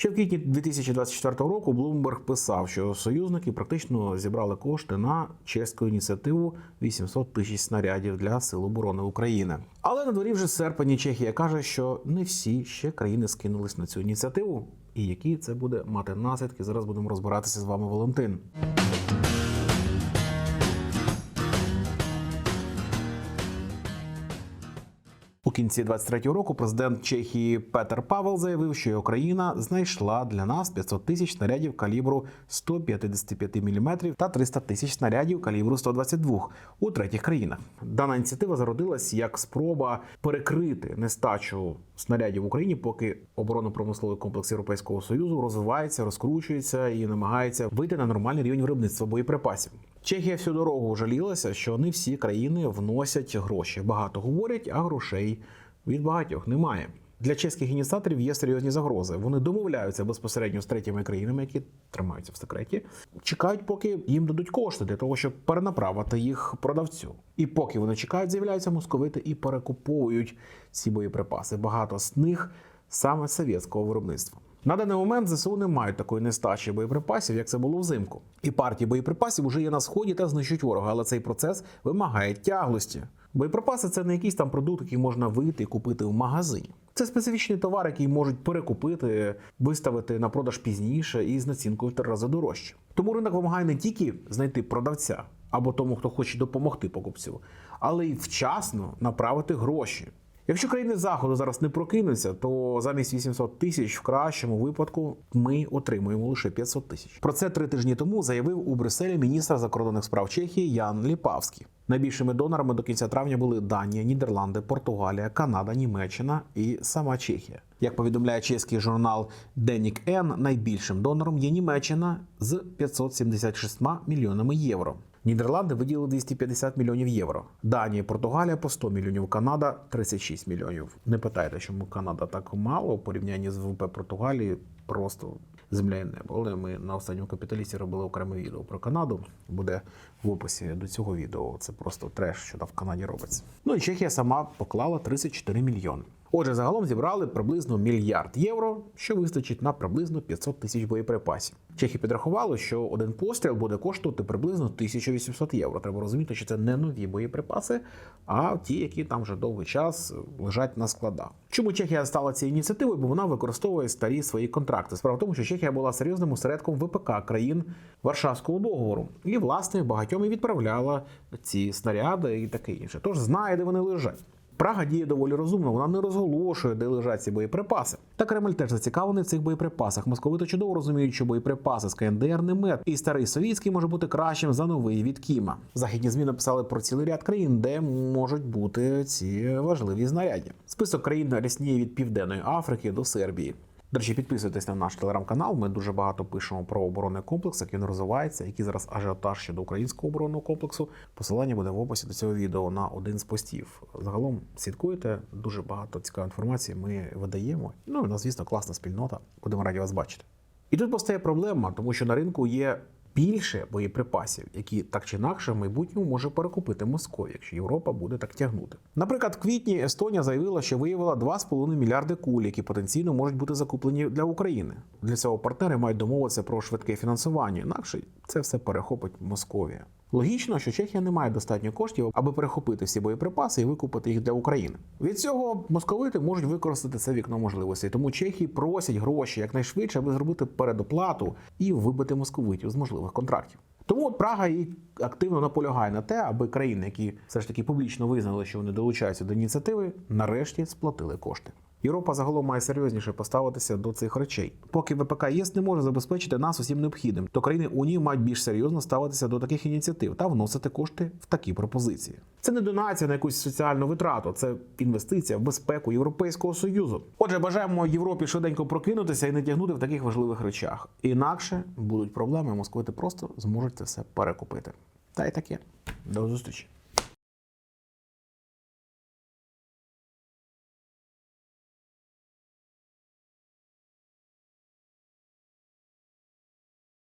Ще в квітні 2024 року Блумберг писав, що союзники практично зібрали кошти на чеську ініціативу 800 тисяч снарядів для сил оборони України. Але на дворі вже серпень і Чехія каже, що не всі ще країни скинулись на цю ініціативу. І які це буде мати наслідки, зараз будемо розбиратися з вами, Валентин. У кінці 23-го року президент Чехії Петер Павел заявив, що його країна знайшла для нас 500 тисяч снарядів калібру 155 мм та 300 тисяч снарядів калібру 122 у третіх країнах. Дана ініціатива зародилась як спроба перекрити нестачу снарядів в Україні, поки оборонно-промисловий комплекс Європейського союзу розвивається, розкручується і намагається вийти на нормальний рівень виробництва боєприпасів. Чехія всю дорогу жалілася, що не всі країни вносять гроші. Багато говорять, а грошей від багатьох немає. Для чеських ініціаторів є серйозні загрози. Вони домовляються безпосередньо з третіми країнами, які тримаються в секреті, чекають, поки їм дадуть кошти для того, щоб перенаправити їх продавцю. І поки вони чекають, з'являються московити і перекуповують ці боєприпаси. Багато з них саме совєтського виробництва. На даний момент ЗСУ не мають такої нестачі боєприпасів, як це було взимку. І партії боєприпасів вже є на сході та знищують ворога, але цей процес вимагає тяглості. Боєприпаси це не якийсь там продукт, який можна вийти і купити в магазині. Це специфічний товар, який можуть перекупити, виставити на продаж пізніше і з націнкою в три рази дорожче. Тому ринок вимагає не тільки знайти продавця або тому, хто хоче допомогти покупцю, але й вчасно направити гроші. Якщо країни заходу зараз не прокинуться, то замість 800 тисяч в кращому випадку ми отримуємо лише 500 тисяч. Про це три тижні тому заявив у Брюсселі міністр закордонних справ Чехії Ян Ліпавський. Найбільшими донорами до кінця травня були Данія, Нідерланди, Португалія, Канада, Німеччина і сама Чехія. Як повідомляє чеський журнал Денік Н, найбільшим донором є Німеччина з 576 мільйонами євро. Нідерланди виділили 250 мільйонів євро. Данія, Португалія по 100 мільйонів, Канада 36 мільйонів. Не питайте, чому Канада так мало в порівнянні з ВВП Португалії. Просто земля і небо. Але ми на останньому капіталісті робили окреме відео про Канаду. Буде в описі до цього відео. Це просто треш, що там в Канаді робиться. Ну і Чехія сама поклала 34 мільйони. Отже, загалом зібрали приблизно мільярд євро, що вистачить на приблизно 500 тисяч боєприпасів. Чехи підрахували, що один постріл буде коштувати приблизно 1800 євро. Треба розуміти, що це не нові боєприпаси, а ті, які там вже довгий час лежать на складах. Чому Чехія стала цією ініціативою? Бо вона використовує старі свої контракти. Справа в тому, що Чехія була серйозним осередком ВПК країн Варшавського договору, і власне багатьом і відправляла ці снаряди і таке інше. Тож знає, де вони лежать. Прага діє доволі розумно, вона не розголошує, де лежать ці боєприпаси. Та Кремль теж зацікавлений в цих боєприпасах. Московити чудово розуміють, що боєприпаси з КНДР не мед, і старий совітський може бути кращим за новий від Кіма. Західні змі написали про цілий ряд країн, де можуть бути ці важливі знаряддя. Список країн рісніє від Південної Африки до Сербії. До речі, підписуйтесь на наш телеграм-канал. Ми дуже багато пишемо про оборонний комплекс, як він розвивається, який зараз ажіотаж щодо українського оборонного комплексу. Посилання буде в описі до цього відео на один з постів. Загалом слідкуйте, дуже багато цікавої інформації ми видаємо. Ну і у нас, звісно, класна спільнота. Будемо раді вас бачити. І тут постає проблема, тому що на ринку є більше боєприпасів, які так чи інакше в майбутньому може перекупити Московія, якщо Європа буде так тягнути. Наприклад, в квітні Естонія заявила, що виявила 2,5 мільярди куль, які потенційно можуть бути закуплені для України. Для цього партнери мають домовитися про швидке фінансування, інакше це все перехопить Московія. Логічно, що Чехія не має достатньо коштів, аби перехопити всі боєприпаси і викупити їх для України. Від цього московити можуть використати це вікно можливостей. Тому Чехії просять гроші якнайшвидше, аби зробити передоплату і вибити московитів з можливих контрактів. Тому от Прага і активно наполягає на те, аби країни, які все ж таки публічно визнали, що вони долучаються до ініціативи, нарешті сплатили кошти. Європа загалом має серйозніше поставитися до цих речей. Поки ВПК ЄС не може забезпечити нас усім необхідним, то країни Унії мають більш серйозно ставитися до таких ініціатив та вносити кошти в такі пропозиції. Це не донація на якусь соціальну витрату, це інвестиція в безпеку Європейського союзу. Отже, бажаємо Європі швиденько прокинутися і не тягнути в таких важливих речах. Інакше будуть проблеми. Московити просто зможуть це все перекупити. Та й таке. До зустрічі.